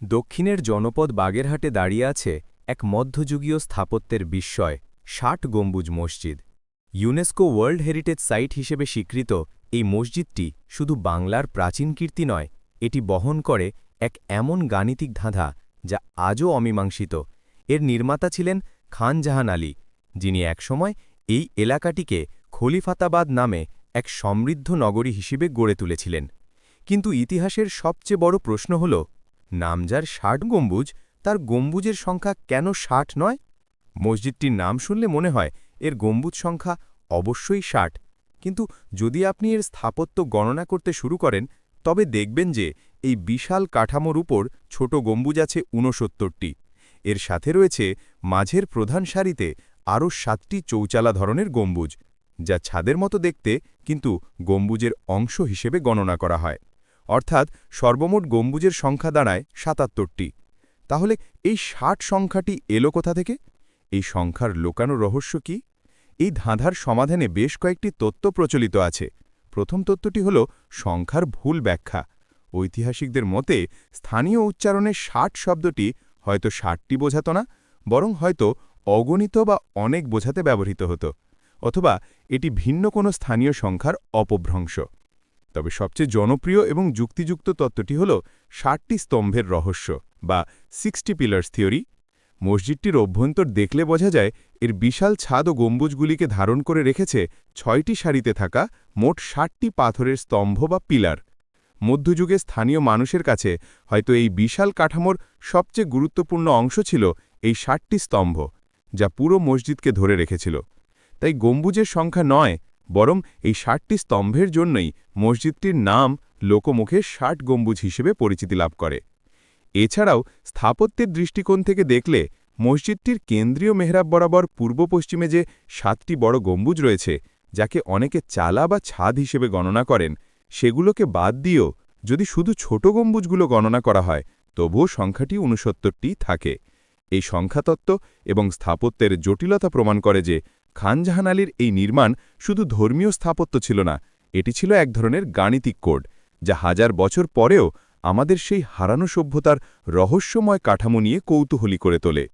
দক্ষিণের জনপদ বাগেরহাটে দাঁড়িয়ে আছে এক মধ্যযুগীয় স্থাপত্যের বিস্ময়, ষাট গম্বুজ মসজিদ। ইউনেস্কো ওয়ার্ল্ড হেরিটেজ সাইট হিসেবে স্বীকৃত এই মসজিদটি শুধু বাংলার প্রাচীন কীর্তি নয়, এটি বহন করে এক এমন গাণিতিক ধাঁধা যা আজও অমীমাংসিত। এর নির্মাতা ছিলেন খান জাহান আলী, যিনি একসময় এই এলাকাটিকে খলিফাতাবাদ নামে এক সমৃদ্ধ নগরী হিসেবে গড়ে তুলেছিলেন। কিন্তু ইতিহাসের সবচেয়ে বড় প্রশ্ন হল নামজার ষাট গম্বুজ, তার গম্বুজের সংখ্যা কেন ষাট নয়? মসজিদটির নাম শুনলে মনে হয় এর গম্বুজ সংখ্যা অবশ্যই ষাট। কিন্তু যদি আপনি এর স্থাপত্য গণনা করতে শুরু করেন, তবে দেখবেন যে এই বিশাল কাঠামোর উপর ছোট গম্বুজ আছে ঊনসত্তরটি। এর সাথে রয়েছে মাঝের প্রধান সারিতে আরও সাতটি চৌচালা ধরনের গম্বুজ, যা ছাদের মতো দেখতে কিন্তু গম্বুজের অংশ হিসেবে গণনা করা হয়। অর্থাৎ সর্বমোট গম্বুজের সংখ্যা দাঁড়ায় সাতাত্তরটি। তাহলে এই ষাট সংখ্যাটি এলো কোথা থেকে? এই সংখ্যার লোকানো রহস্য কি? এই ধাঁধার সমাধানে বেশ কয়েকটি তত্ত্ব প্রচলিত আছে। প্রথম তত্ত্বটি হল সংখ্যার ভুল ব্যাখ্যা। ঐতিহাসিকদের মতে স্থানীয় উচ্চারণে ষাট শব্দটি হয়তো ষাটটি বোঝাত না, বরং হয়তো অগণিত বা অনেক বোঝাতে ব্যবহৃত হতো, অথবা এটি ভিন্ন কোনো স্থানীয় সংখ্যার অপভ্রংশ। তবে সবচেয়ে জনপ্রিয় এবং যুক্তিযুক্ত তত্ত্বটি হল ষাটটি স্তম্ভের রহস্য বা সিক্সটি পিলার্স থিওরি। মসজিদটির অভ্যন্তর দেখলে বোঝা যায় এর বিশাল ছাদ ও গম্বুজগুলিকে ধারণ করে রেখেছে ছয়টি সারিতে থাকা মোট ষাটটি পাথরের স্তম্ভ বা পিলার। মধ্যযুগে স্থানীয় মানুষের কাছে হয়তো এই বিশাল কাঠামোর সবচেয়ে গুরুত্বপূর্ণ অংশ ছিল এই ষাটটি স্তম্ভ, যা পুরো মসজিদকে ধরে রেখেছিল। তাই গম্বুজের সংখ্যা নয় বরং এই ষাটটি স্তম্ভের জন্যই মসজিদটির নাম লোকমুখে ষাট গম্বুজ হিসেবে পরিচিতি লাভ করে। এছাড়াও স্থাপত্যের দৃষ্টিকোণ থেকে দেখলে মসজিদটির কেন্দ্রীয় মেহরাব বরাবর পূর্ব পশ্চিমে যে সাতটি বড় গম্বুজ রয়েছে, যাকে অনেকে চালা বা ছাদ হিসেবে গণনা করেন, সেগুলোকে বাদ দিয়েও যদি শুধু ছোট গম্বুজগুলো গণনা করা হয়, তবুও সংখ্যাটি উনসত্তরটি থাকে। এই সংখ্যাতত্ত্ব এবং স্থাপত্যের জটিলতা প্রমাণ করে যে খানজাহান আলীর এই নির্মাণ শুধু ধর্মীয় স্থাপত্য ছিল না, এটি ছিল এক ধরনের গাণিতিক কোড, যা হাজার বছর পরেও আমাদের সেই হারানো সভ্যতার রহস্যময় কাঠামো নিয়ে কৌতূহলী করে তোলে।